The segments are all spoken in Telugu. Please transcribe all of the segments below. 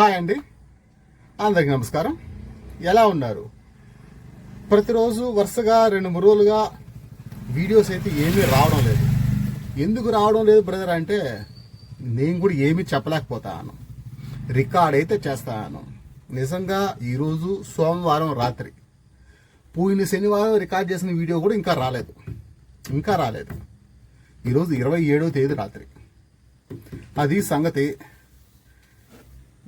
హాయ్ అండి. అందరికి నమస్కారం. ఎలా ఉన్నారు? ప్రతిరోజు వరుసగా రెండు మూడు రోజులుగా వీడియోస్ అయితే ఏమీ రావడం లేదు. ఎందుకు రావడం లేదు బ్రదర్ అంటే నేను కూడా ఏమీ చెప్పలేకపోతాను. రికార్డ్ అయితే చేస్తాను. నిజంగా ఈరోజు సోమవారం రాత్రి. పోయిన శనివారం రికార్డ్ చేసిన వీడియో కూడా ఇంకా రాలేదు. ఇంకా రాలేదు. ఈరోజు ఇరవై ఏడో తేదీ రాత్రి. అది సంగతి.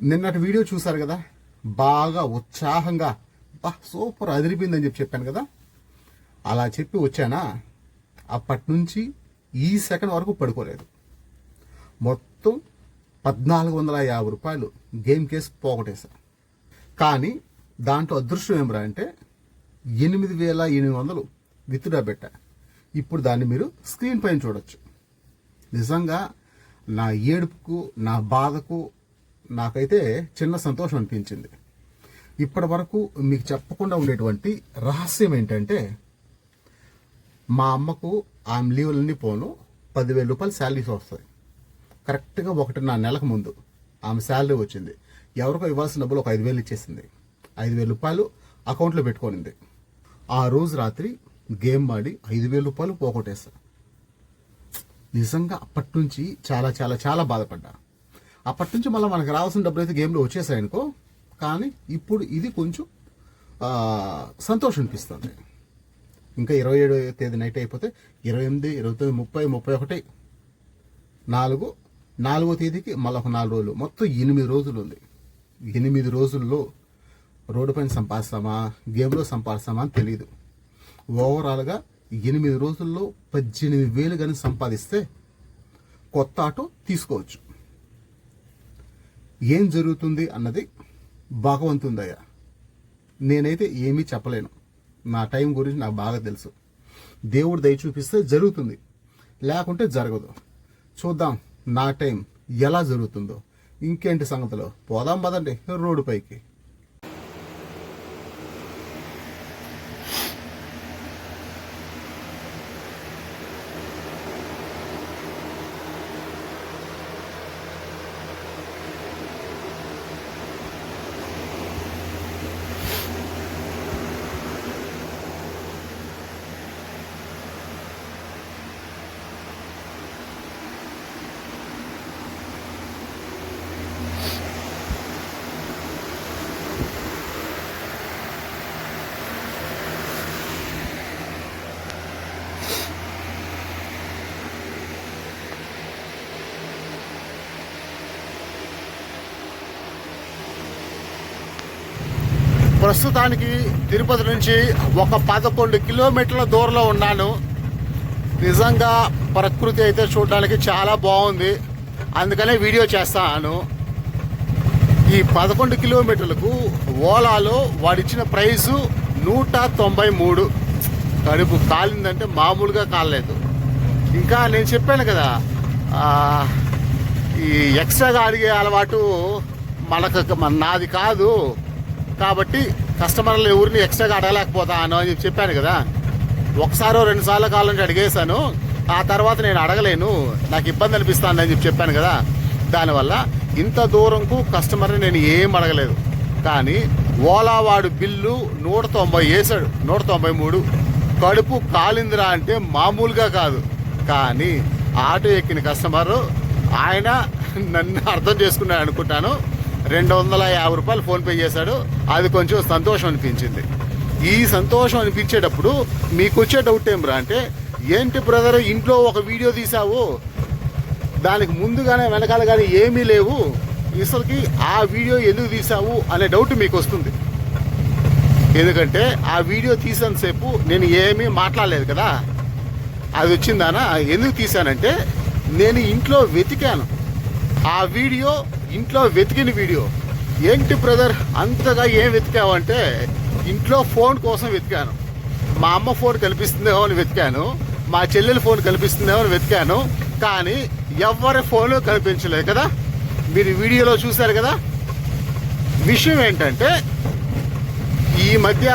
నిన్నటి వీడియో చూసారు కదా? బాగా ఉత్సాహంగా బా సూపర్ అదిరిపోయిందని చెప్పి చెప్పాను కదా? అలా చెప్పి వచ్చానా? అప్పటి నుంచి ఈ సెకండ్ వరకు పడుకోలేదు. మొత్తం పద్నాలుగు వందల యాభై రూపాయలు గేమ్ కేసు పోగొట్టేశా. కానీ దాంట్లో అదృష్టం ఏమిరా అంటే ఎనిమిది వేల ఎనిమిది వందలు విత్డ్రా పెట్టా. ఇప్పుడు దాన్ని మీరు స్క్రీన్ పైన చూడొచ్చు. నిజంగా నా ఏడుపుకు నా బాధకు నాకైతే చిన్న సంతోషం అనిపించింది. ఇప్పటి వరకు మీకు చెప్పకుండా ఉండేటువంటి రహస్యం ఏంటంటే మా అమ్మకు ఆమె లీవులన్నీ పోను పదివేల రూపాయలు శాలరీస్ వస్తాయి. కరెక్ట్గా ఒకటిన్నర నెలకు ముందు ఆమె శాలరీ వచ్చింది. ఎవరికో ఇవ్వాల్సిన డబ్బులు ఒక ఐదు వేలు ఇచ్చేసింది. ఐదు వేల రూపాయలు అకౌంట్లో పెట్టుకోనింది. ఆ రోజు రాత్రి గేమ్ ఆడి ఐదు వేల రూపాయలు పోగొట్టేస్తా నిజంగా అప్పటి నుంచి చాలా చాలా చాలా బాధపడ్డా. అప్పటి నుంచి మళ్ళీ మనకు రావాల్సిన డబ్బులు అయితే గేమ్లో వచ్చేసాయనుకో కానీ ఇప్పుడు ఇది కొంచెం సంతోషం అనిపిస్తుంది. ఇంకా ఇరవై ఏడు తేదీ నైట్ అయిపోతే ఇరవై ఎనిమిది ఇరవై తొమ్మిది ముప్పై ముప్పై ఒకటి నాలుగు నాలుగో తేదీకి మళ్ళీ ఒక నాలుగు రోజులు. మొత్తం ఎనిమిది రోజులు ఉంది. ఎనిమిది రోజుల్లో రోడ్డు పైన సంపాదిస్తామా గేమ్లో సంపాదిస్తామా అని తెలియదు ఓవరాల్గా ఎనిమిది రోజుల్లో పద్దెనిమిది వేలు కానీ సంపాదిస్తే కొత్త ఆటో తీసుకోవచ్చు. ఏం జరుగుతుంది అన్నది భగవంతుందయ్యా. నేనైతే ఏమీ చెప్పలేను. నా టైం గురించి నాకు బాగా తెలుసు. దేవుడు దయ చూపిస్తే జరుగుతుంది. లేకుంటే జరగదు. చూద్దాం నా టైం ఎలా జరుగుతుందో. ఇంకేంటి సంగతిలో? పోదాం పదండి. రోడ్డు పైకి. ప్రస్తుతానికి తిరుపతి నుంచి ఒక పదకొండు కిలోమీటర్ల దూరంలో ఉన్నాను. నిజంగా ప్రకృతి అయితే చూడడానికి చాలా బాగుంది. అందుకనే వీడియో చేస్తాను. ఈ పదకొండు కిలోమీటర్లకు ఓలాలో వాడిచ్చిన ప్రైసు నూట తొంభై మూడు. కడుపు కాలిందంటే మామూలుగా కాలేదు ఇంకా నేను చెప్పాను కదా ఈ ఎక్స్ట్రాగా అడిగే అలవాటు మనకు నాది కాదు. కాబట్టి కస్టమర్లు ఎవరిని ఎక్స్ట్రాగా అడగలేకపోతాను అని చెప్పాను కదా. ఒకసారో రెండు సార్లు కావాలంటే అడిగేశాను. ఆ తర్వాత నేను అడగలేను. నాకు ఇబ్బంది అనిపిస్తాను అని చెప్పి చెప్పాను కదా. దానివల్ల ఇంత దూరంకు కస్టమర్ని నేను ఏం అడగలేదు. కానీ ఓలా వాడు బిల్లు నూట తొంభై వేసాడు నూట తొంభై మూడు. కడుపు కాలిందిరా అంటే మామూలుగా కాదు. కానీ ఆటో ఎక్కిన కస్టమర్ ఆయన నన్ను అర్థం చేసుకున్నాడు అనుకుంటాను. రెండు వందల యాభై రూపాయలు ఫోన్పే చేశాడు. అది కొంచెం సంతోషం అనిపించింది. ఈ సంతోషం అనిపించేటప్పుడు మీకు వచ్చే డౌట్ ఏం రా అంటే ఏంటి బ్రదర్ ఇంట్లో ఒక వీడియో తీసావు దానికి ముందుగానే వెనకాల కానీ ఏమీ లేవు. అసలుకి ఆ వీడియో ఎందుకు తీసావు అనే డౌట్ మీకు వస్తుంది ఎందుకంటే ఆ వీడియో తీసినంతసేపు నేను ఏమీ మాట్లాడలేదు కదా. అది వచ్చిందానా? ఎందుకు తీశానంటే నేను ఇంట్లో వెతికాను. ఆ వీడియో ఇంట్లో వెతికిన వీడియో. ఏంటి బ్రదర్ అంతగా ఏం వెతికావంటే ఇంట్లో ఫోన్ కోసం వెతికాను. మా అమ్మ ఫోన్ కల్పిస్తుందేమో అని వెతికాను. మా చెల్లెల ఫోన్ కల్పిస్తుందేమో అని వెతికాను. కానీ ఎవరి ఫోను కనిపించలేదు కదా? మీరు వీడియోలో చూశారు కదా? విషయం ఏంటంటే ఈ మధ్య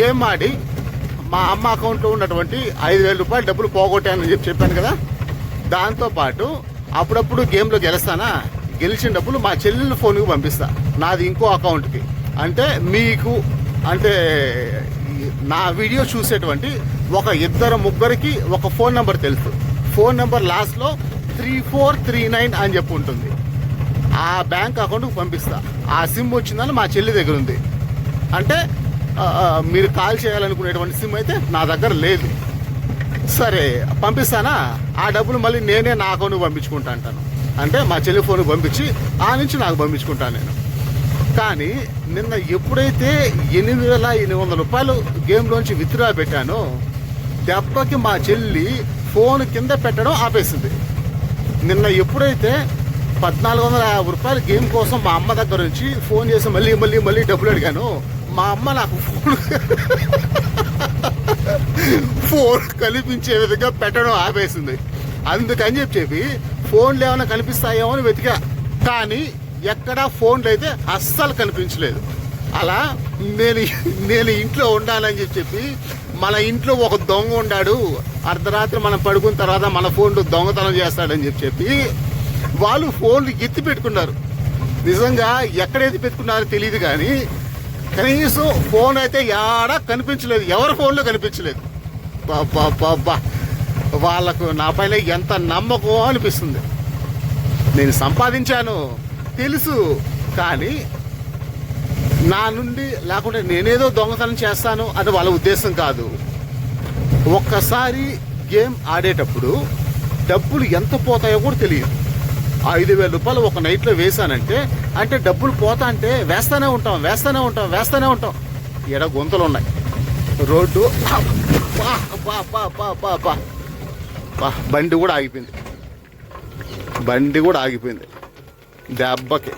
గేమ్ ఆడి మా అమ్మ అకౌంట్లో ఉన్నటువంటి ఐదు వేల రూపాయలు డబ్బులు పోగొట్టానని చెప్పి చెప్పాను కదా? దాంతోపాటు అప్పుడప్పుడు గేమ్లో గెలుస్తానా? గెలిచిన డబ్బులు మా చెల్లెళ్ళ ఫోన్కి పంపిస్తా. నాది ఇంకో అకౌంట్కి. అంటే మీకు అంటే నా వీడియో చూసేటువంటి ఒక ఇద్దరు ముగ్గురికి ఒక ఫోన్ నెంబర్ తెలుసు. ఫోన్ నెంబర్ లాస్ట్లో త్రీ ఫోర్ త్రీ నైన్ అని చెప్పి ఉంటుంది. ఆ బ్యాంక్ అకౌంట్కి పంపిస్తా. ఆ సిమ్ వచ్చిందని మా చెల్లి దగ్గర ఉంది. అంటే మీరు కాల్ చేయాలనుకునేటువంటి సిమ్ అయితే నా దగ్గర లేదు. సరే పంపిస్తానా? ఆ డబ్బులు మళ్ళీ నేనే నా అకౌంట్ పంపించుకుంటా అంటాను. అంటే మా చెల్లి ఫోన్కి పంపించి ఆ నుంచి నాకు పంపించుకుంటాను నేను. కానీ నిన్న ఎప్పుడైతే ఎనిమిది వేల ఎనిమిది వందల రూపాయలు గేమ్లోంచి విత్డ్రా పెట్టానో దెబ్బకి మా చెల్లి ఫోన్ కింద పెట్టడం ఆపేసింది. నిన్న ఎప్పుడైతే పద్నాలుగు వందల యాభై రూపాయలు గేమ్ కోసం మా అమ్మ దగ్గర నుంచి ఫోన్ చేసి మళ్ళీ మళ్ళీ మళ్ళీ డబ్బులు అడిగాను మా అమ్మ నాకు ఫోన్ ఫోన్ కనిపించే విధంగా పెట్టడం ఆపేసింది. అందుకని చెప్పి చెప్పి ఫోన్లు ఏమైనా కనిపిస్తాయేమో అని వెతికా. కానీ ఎక్కడా ఫోన్లు అయితే అస్సలు కనిపించలేదు. అలా నేను నేను ఇంట్లో ఉండాలని చెప్పి చెప్పి మన ఇంట్లో ఒక దొంగ ఉండాడు. అర్ధరాత్రి మనం పడుకున్న తర్వాత మన ఫోన్లు దొంగతనం చేస్తాడని చెప్పి చెప్పి వాళ్ళు ఫోన్లు ఎత్తి పెట్టుకున్నారు. నిజంగా ఎక్కడ ఎత్తి పెట్టుకున్నారో తెలియదు కానీ కనీసం ఫోన్ అయితే యాడా కనిపించలేదు. ఎవరి ఫోన్లో కనిపించలేదు. అబ్బా వాళ్ళకు నా పైన ఎంత నమ్మకం అనిపిస్తుంది. నేను సంపాదించాను తెలుసు కానీ నా నుండి లేకుంటే నేనేదో దొంగతనం చేస్తాను అది వాళ్ళ ఉద్దేశం కాదు. ఒక్కసారి గేమ్ ఆడేటప్పుడు డబ్బులు ఎంత పోతాయో కూడా తెలియదు. ఐదు వేల రూపాయలు ఒక నైట్లో వేసానంటే అంటే డబ్బులు పోతా అంటే వేస్తానే ఉంటాం వేస్తానే ఉంటాం వేస్తానే ఉంటాం. ఎడ గుంతలు ఉన్నాయి. రోడ్డు బండి కూడా ఆగిపోయింది. బండి కూడా ఆగిపోయింది. దెబ్బకి.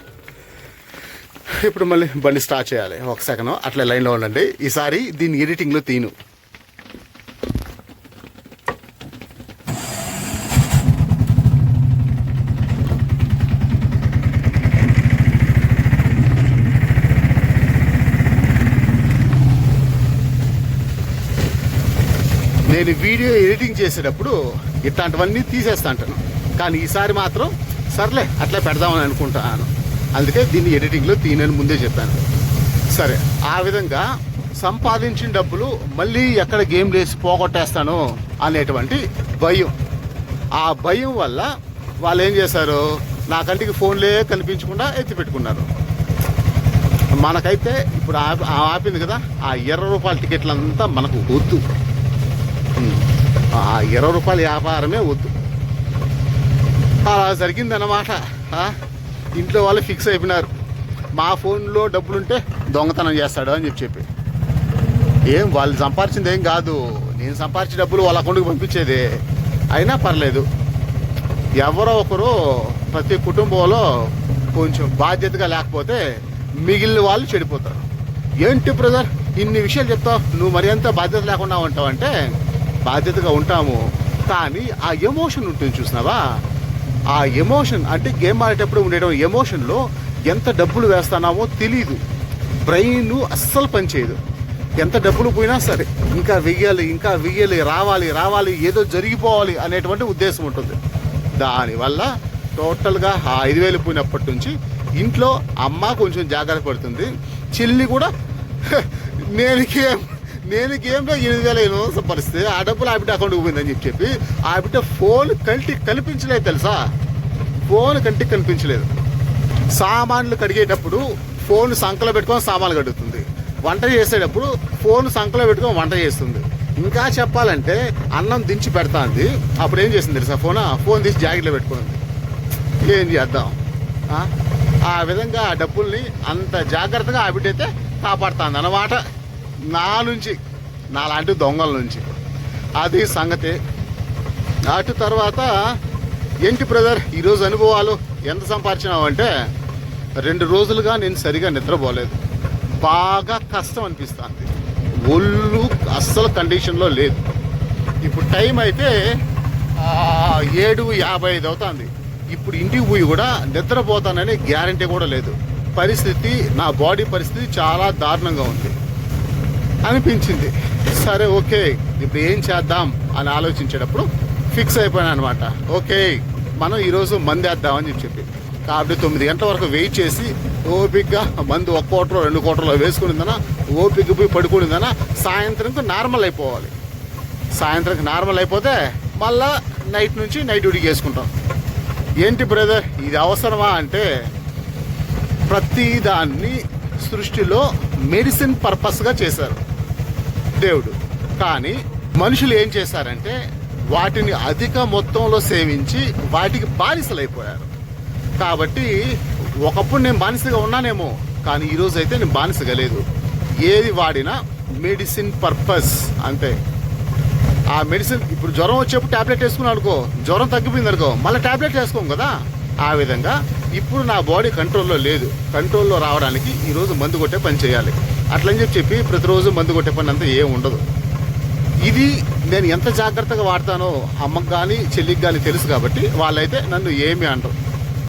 ఇప్పుడు మళ్ళీ బండి స్టార్ట్ చేయాలి. ఒక సెకండ్ అట్లా లైన్లో ఉండండి. ఈసారి దీన్ని ఎడిటింగ్లో తీను. నేను వీడియో ఎడిటింగ్ చేసేటప్పుడు ఇట్లాంటివన్నీ తీసేస్తా అంటాను కానీ ఈసారి మాత్రం సర్లే అట్లా పెడదామని అనుకుంటాను. అందుకే దీన్ని ఎడిటింగ్లో తీయనని ముందే చెప్పాను. సరే ఆ విధంగా సంపాదించిన డబ్బులు మళ్ళీ ఎక్కడ గేమ్ వేసి పోగొట్టేస్తాను అనేటువంటి భయం. ఆ భయం వల్ల వాళ్ళు ఏం చేశారు? నా కంటికి ఫోన్లే కనిపించకుండా ఎత్తి పెట్టుకున్నారు. మనకైతే ఇప్పుడు ఆ ఆపింది కదా ఆ ఇరవై రూపాయల టికెట్లంతా మనకు వద్దు. ఇరవై రూపాయల వ్యాపారమే వద్దు. అలా జరిగిందన్నమాట. ఇంట్లో వాళ్ళు ఫిక్స్ అయిపోయినారు. మా ఫోన్లో డబ్బులుంటే దొంగతనం చేస్తాడు అని చెప్పి చెప్పి. ఏం వాళ్ళు సంపాదించింది ఏం కాదు. నేను సంపాదించే డబ్బులు వాళ్ళ అకౌంట్కి పంపించేది. అయినా పర్లేదు. ఎవరో ఒకరు ప్రతి కుటుంబంలో కొంచెం బాధ్యతగా లేకపోతే మిగిలిన వాళ్ళు చెడిపోతారు. ఏంటి బ్రదర్? ఇన్ని విషయాలు చెప్తావు. నువ్వు మరి ఎంత బాధ్యత లేకుండా ఉంటావు అంటే బాధ్యతగా ఉంటాము. కానీ ఆ ఎమోషన్ ఉంటుంది చూసినావా? ఆ ఎమోషన్ అంటే గేమ్ ఆడేటప్పుడు ఉండేటం ఎమోషన్లో ఎంత డబ్బులు వేస్తున్నామో తెలీదు. బ్రెయిన్ అస్సలు పనిచేయదు. ఎంత డబ్బులు పోయినా సరే ఇంకా వెయ్యాలి ఇంకా వెయ్యాలి రావాలి రావాలి ఏదో జరిగిపోవాలి అనేటువంటి ఉద్దేశం ఉంటుంది. దానివల్ల టోటల్గా ఆ ఐదు వేలు పోయినప్పటి నుంచి ఇంట్లో అమ్మ కొంచెం జాగ్రత్త పడుతుంది. చెల్లి కూడా "హ, నేను నేను గేమ్లో ఎనిమిది వేల ఎనిమిది వందలు సంపాదిస్తే ఆ డబ్బులు ఆ బిడ్డ అకౌంట్కి పోయిందని చెప్పి చెప్పి ఆ బిడ్డ ఫోన్ కంటికి కనిపించలేదు తెలుసా? ఫోన్ కంటికి కనిపించలేదు. సామాన్లు కడిగేటప్పుడు ఫోన్ సంకలో పెట్టుకొని సామాన్లు కడుగుతుంది. వంట చేసేటప్పుడు ఫోన్ సంకలో పెట్టుకొని వంట చేస్తుంది. ఇంకా చెప్పాలంటే అన్నం దించి పెడతాంది. అప్పుడు ఏం చేసింది తెలుసా ఫోన్ ఫోన్ తీసి జాకెట్లో పెట్టుకుంది ఏం చేద్దాం? ఆ? ఆ విధంగా ఆ డబ్బుల్ని అంత జాగ్రత్తగా ఆ బిడ్డ అయితే కాపాడుతుంది అన్నమాట నా నుంచి నాలాంటి దొంగల నుంచి. అది సంగతి. అటు తర్వాత ఏంటి బ్రదర్ ఈరోజు అనుభవాలు ఎంత సంపాదించినావు అంటే రెండు రోజులుగా నేను సరిగా నిద్రపోలేదు. బాగా కష్టం అనిపిస్తుంది. ఒళ్ళు అస్సలు కండిషన్లో లేదు. ఇప్పుడు టైం అయితే ఏడు యాభై ఐదు అవుతుంది. ఇప్పుడు ఇంటికి పోయి కూడా నిద్రపోతాననే గ్యారంటీ కూడా లేదు. పరిస్థితి నా బాడీ పరిస్థితి చాలా దారుణంగా ఉంది. అనిపించింది. సరే ఓకే ఇప్పుడు ఏం చేద్దాం అని ఆలోచించేటప్పుడు ఫిక్స్ అయిపోయాను అనమాట ఓకే మనం ఈరోజు మంది వేద్దామని చెప్పి. కాబట్టి తొమ్మిది గంటల వరకు వెయిట్ చేసి ఓపిక్గా మందు ఒక్క కోటలో రెండు కోటలో వేసుకునిందనా ఓపిక పోయి పడుకునిందనా సాయంత్రంకి నార్మల్ అయిపోవాలి. సాయంత్రంకి నార్మల్ అయిపోతే మళ్ళా నైట్ నుంచి నైట్ డ్యూటీకి వేసుకుంటాం. ఏంటి బ్రదర్ ఇది అవసరమా అంటే ప్రతిదాన్ని సృష్టిలో మెడిసిన్ పర్పస్గా చేశారు. దేవుడు. కానీ మనుషులు ఏం చేశారంటే వాటిని అధిక మొత్తంలో సేవించి వాటికి బానిసలైపోయారు. కాబట్టి ఒకప్పుడు నేను బానిసగా ఉన్నానేమో కానీ ఈరోజు అయితే నేను బానిసగా లేదు. ఏది వాడినా మెడిసిన్ పర్పస్ అంతే. ఆ మెడిసిన్ ఇప్పుడు జ్వరం వచ్చేప్పుడు టాబ్లెట్ వేసుకున్నాను అనుకో జ్వరం తగ్గిపోయింది అనుకో మళ్ళీ టాబ్లెట్ వేసుకోం కదా? ఆ విధంగా ఇప్పుడు నా బాడీ కంట్రోల్లో లేదు. కంట్రోల్లో రావడానికి ఈరోజు మందు కొట్టే పని చేయాలి. అట్లని చెప్పి చెప్పి ప్రతిరోజు మందు కొట్టే పని అంతా ఏం ఉండదు. ఇది నేను ఎంత జాగ్రత్తగా వాడతానో అమ్మకి కానీ చెల్లికి కానీ తెలుసు కాబట్టి వాళ్ళైతే నన్ను ఏమి అంటారు